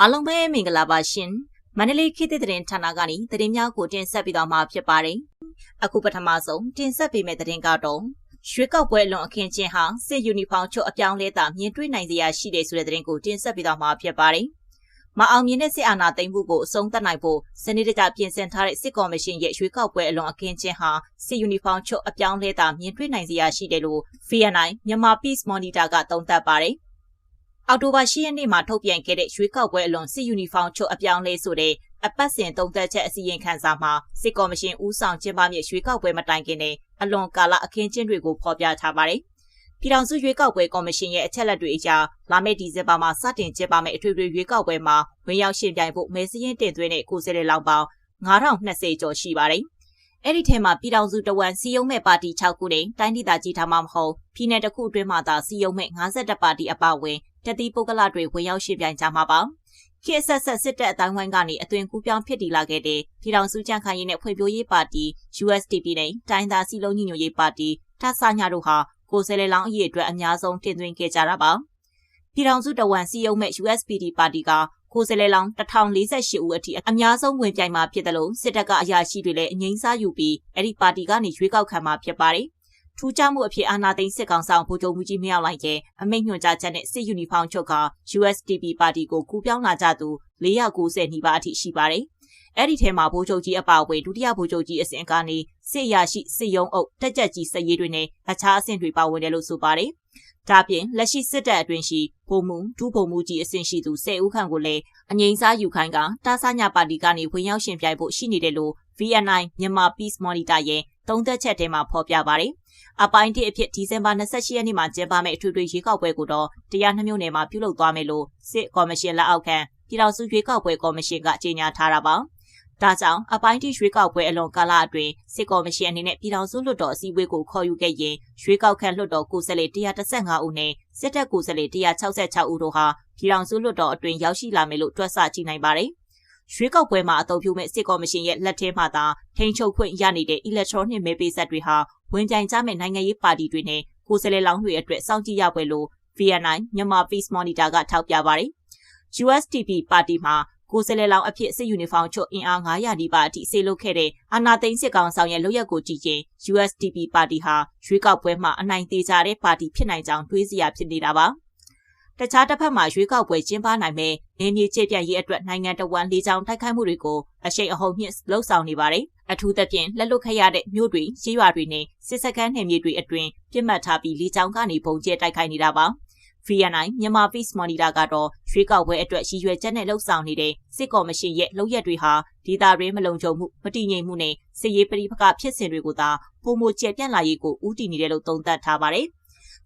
အားလုံးပဲမင်္ဂလာပါရှင်မန္တလေးခေတ်သစ်သတင်းဌာနကနေသတင်းများကိုတင်ဆက်ပေးသွားမှာဖြစ်ပါတယ်အခုပထမဆုံးတင်ဆက်ပေးမယ့်သတင်းကတော့ရွှေကောက်ပွဲလွန်အခင်းချင်းဟာစစ်ယူနီဖောင်းချုပ်အပြောင်းလဲတာမြင်တွေ့နိုင်စရာရှိတယ်ဆိုတဲ့သတင်းကိုတင်ဆက်ပေးသွားမှာဖြစ်ပါတယ်မအောင်မြင်တဲ့စစ်အာဏာသိမ်းမှုကိုအဆုံးသတ်နိုင်ဖို့စနစ်တကျပြင်ဆင်ထားတဲ့စစ်ကော်မရှင်ရဲ့ရွေးကောက်ပွဲအလွန်အခင်းချင်းဟာစစ်ယူနီဖောင်းချုပ်အပြောင်းလဲတာမြင်တွေ့နိုင်စရာရှိတယ်လို့ VNI မြန်မာ Peace Monitor ကသုံးသပ်ပါတယ်။ အောက်တိုဘာ10ရက်နေ့မှာထုတ်ပြန်ခဲ့တဲ့ရွေးကောက်ပွဲအလွန်စစ်ယူနီဖောင်းချုပ်အပြောင်းလဲဆိုတဲ့အပတ်စဉ်သုံးသက်ချက်အစည်းအဝေးခန်းစာမှာစစ်ကော်မရှင်ဦးဆောင်ကျင်းပမြရွေးကောက်ပွဲမတိုင်ခင်နဲ့အလွန်ကာလအခင်းချင်းတွေကိုဖော်ပြထားပါတယ်။ပြည်ထောင်စုရွေးကောက်ပွဲကော်မရှင်ရဲ့အချက်လက်တွေအရလာမယ့်ဒီဇင်ဘာမှာစတင်ကျင်းပမယ့်အထွေထွေရွေးကောက်ပွဲမှာဝင်ရောက်ရှင်ပြိုင်ဖို့မဲစရင်းတင်သွင်းတဲ့ကိုယ်စားလှယ်လောင်ပေါင်း9020ကျော်ရှိပါတယ်။အဲ့ဒီထဲမှာပြည်ထောင်စုတဝန်စီယုံမဲ့ပါတီ6ခုနဲ့တိုင်းဒေသကြီးထားမှမဟုတ်ပြည်내တစ်ခုအတွင်းမှာသာစီယုံမဲ့52ပါတီအပါအဝင် တတိပုဂ္ဂလတွေဝင်ရောက်ရှင်ပြိုင်ကြမှာပါ။ခေတ်ဆက်ဆက်စစ်တပ်အတိုင်းဝိုင်းကနေအသွင်ကူးပြောင်းဖြစ်တည်လာခဲ့တဲ့ပြည်ထောင်စုကြံ့ခိုင်ရေးနဲ့ဖွံ့ဖြိုးရေးပါတီ USDP နဲ့တိုင်းသားစီလုံးညီညွတ်ရေးပါတီထဆညာတို့ဟာကိုယ်စားလှယ်လောင်းအရေးအတွက်အများဆုံးတင်သွင်းခဲ့ကြတာပါပြည်ထောင်စုတဝန်စီယုံမဲ့ USPD ပါတီကကိုယ်စားလှယ်လောင်း1048ဦးအထိအများဆုံးဝင်ပြိုင်မှာဖြစ်တယ်လို့စစ်တပ်ကအရာရှိတွေလည်းအငိမ့်စားယူပြီးအဲ့ဒီပါတီကနေရွေးကောက်ခံမှာဖြစ်ပါတယ် ထူးခြားမှုအဖြစ်အာဏာသိမ်းစစ်ကောင်ဆောင်ဗိုလ်ချုပ်မှုကြီးမြောက်လိုက်ရဲ့အမိန့်ညွှန်ကြားချက်နဲ့စစ်ယူနီဖောင်းချုပ်က USDP ပါတီကိုကူးပြောင်းလာကြသူ490နီးပါးအထိရှိပါတယ်။အဲ့ဒီထဲမှာဗိုလ်ချုပ်ကြီးအပါအဝင်ဒုတိယဗိုလ်ချုပ်ကြီးအဆင့်ကနေစစ်ရရှိစစ်ရုံးအုပ်တက်ကြက်ကြီးစည်ရေးတွေနဲ့အခြားအဆင့်တွေပါဝင်တယ်လို့ဆိုပါတယ်။ဒါပြင်လက်ရှိစစ်တပ်အတွင်းရှိဗိုလ်မှူးဒုဗိုလ်မှူးကြီးအဆင့်ရှိသူ10ဦးခန့်ကိုလည်းအငိမ့်စားယူခိုင်းကတာဆညာပါတီကနေဝင်ရောက်ရှင်ပြိုင်ဖို့ရှိနေတယ်လို့ VNI မြန်မာ Peace Monitor ရဲ့ သုံးသက်ချက်ထဲမှာဖော်ပြပါတယ်။အပိုင်းတစ်အဖြစ်ဒီဇင်ဘာ28ရက်နေ့မှာကျင်းပမယ့်အထွေထွေရွေးကောက်ပွဲကိုတော့တရားနှမျိုးနယ်မှာပြုလုပ်သွားမယ်လို့စစ်ကော်မရှင်လက်အောက်ခံပြည်ထောင်စုရွေးကောက်ပွဲကော်မရှင်ကကြေညာထားတာပါ။ဒါကြောင့်အပိုင်းတိရွေးကောက်ပွဲအလွန်ကာလအတွင်းစစ်ကော်မရှင်အနေနဲ့ပြည်ထောင်စုလွှတ်တော်အစည်းအဝေးကိုခေါ်ယူခဲ့ရင်ရွေးကောက်ခံလွှတ်တော်ကိုယ်စားလှယ်135ဦးနဲ့စစ်တပ်ကိုယ်စားလှယ်166ဦးတို့ဟာပြည်ထောင်စုလွှတ်တော်အတွင်းရောက်ရှိလာမယ်လို့တွက်ဆကြည့်နိုင်ပါတယ်။ ရွေးကောက်ပွဲမှာအသုံးပြုမဲ့စစ်ကော်မရှင်ရဲ့လက်ထဲမှာသာထိန်းချုပ်ခွင့်ရနေတဲ့ electronic မဲပေးဆက်တွေဟာဝင်ပြိုင်ကြမဲ့နိုင်ငံရေးပါတီတွေနဲ့ကိုယ်စားလှယ်လောင်းတွေအတွက်စောင့်ကြည့်ရပွဲလို့ VNI မြန်မာ Peace Monitor ကထောက်ပြပါတယ်။ USDP ပါတီမှာကိုယ်စားလှယ်လောင်းအဖြစ်စစ်ယူနီဖောင်းချုပ်အင်အား900ဒီပါအထိဆေးလုပ်ခဲ့တဲ့အာနာသိန်းစစ်ကောင်ဆောင်ရဲ့လုပ်ရက်ကိုကြည့်ရင် USDP ပါတီဟာရွေးကောက်ပွဲမှာအနိုင်သေးကြတဲ့ပါတီဖြစ်နိုင်ကြောင်းတွေးစရာဖြစ်နေတာပါတခြားတစ်ဖက်မှာရွေးကောက်ပွဲကျင်းပနိုင်မဲ့ နေမြေချေပြန့်ရေးအတွက်နိုင်ငံတော်ဝန်လေးချောင်းတိုက်ခိုက်မှုတွေကိုအရှိန်အဟုန်မြင့်လှုပ်ဆောင်နေပါတယ်။အထူးသဖြင့်လက်လွတ်ခဲ့ရတဲ့မြို့တွေ၊ရေးရွာတွေနဲ့စစ်စခန်းနယ်မြေတွေအတွင်းပြစ်မှတ်ထားပြီးလေးချောင်းကနေပုံကျဲတိုက်ခိုက်နေတာပါ။ VNI မြန်မာ Peace Monitor ကတော့ရွေးကောက်ပွဲအတွက်ရည်ရွယ်ချက်နဲ့လှုပ်ဆောင်နေတဲ့စစ်ကော်မရှင်ရဲ့လုပ်ရက်တွေဟာဒေသတွင်းမလုံခြုံမှုမတည်ငြိမ်မှုနဲ့စစ်ရေးပဋိပက္ခဖြစ်စဉ်တွေကိုသာပုံမကျပြန့်လာရေးကိုဦးတည်နေတယ်လို့သုံးသပ်ထားပါတယ်။